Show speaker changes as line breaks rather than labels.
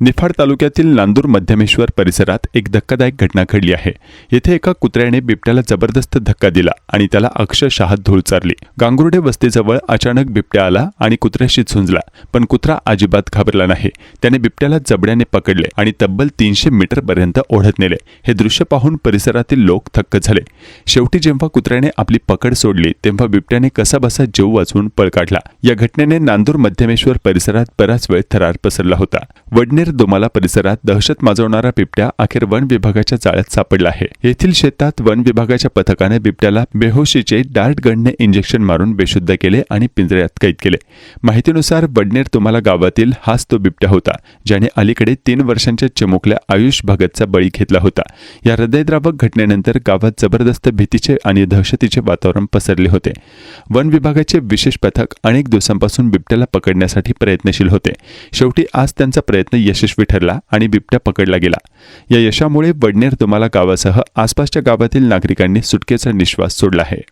निफाड तालुक्यातील नांदूर मध्यमेश्वर परिसरात एक धक्कादायक घटना घडली आहे. येथे एका कुत्र्याने बिबट्याला जबरदस्त धक्का दिला आणि त्याला अक्षरशः धूळ चारली. गांगुर्डे वस्तीजवळ अचानक बिबट्या आला आणि कुत्र्याशी झुंजला पण कुत्रा अजिबात घाबरला नाही. त्याने बिबट्याला जबड्याने पकडले आणि तब्बल तीनशे मीटरपर्यंत ओढत नेले. हे दृश्य पाहून परिसरातील लोक थक्क झाले. शेवटी जेव्हा कुत्र्याने आपली पकड सोडली तेव्हा बिबट्याने कसाबसा जीव वाचवून पळ काढला. या घटनेने नांदूर मध्यमेश्वर परिसरात बराच वेळ थरार पसरला होता. वडनेर दोमाला परिसरात दहशत माजवणारा बिबट्या अखेर वन विभागाच्या जाळ्यात सापडला आहे. येथील शेतात वन विभागाच्या पथकाने बिबट्याला बेहोशीचे डार्ट गणने इंजेक्शन मारून बेशुद्ध केले आणि पिंजऱ्यात कैद केले. माहितीनुसार वडनेर तुम्हाला गावातील हाच तो बिबट्या होता ज्याने अलीकडे तीन वर्षांच्या चिमुकल्या आयुष भगतचा बळी घेतला होता. या हृदयद्रावक घटनेनंतर गावात जबरदस्त भीतीचे आणि दहशतीचे वातावरण पसरले होते. वन विभागाचे विशेष पथक अनेक दिवसांपासून बिबट्याला पकडण्यासाठी प्रयत्नशील होते. शेवटी आज त्यांचा प्रयत्न यशस्वी ठरला आणि बिबट्या पकडला गेला. या यशामुळे वडनेर तुम्हाला गावासह आसपासच्या गावातील नागरिकांनी सुटकेचा निश्वास सोडला आहे.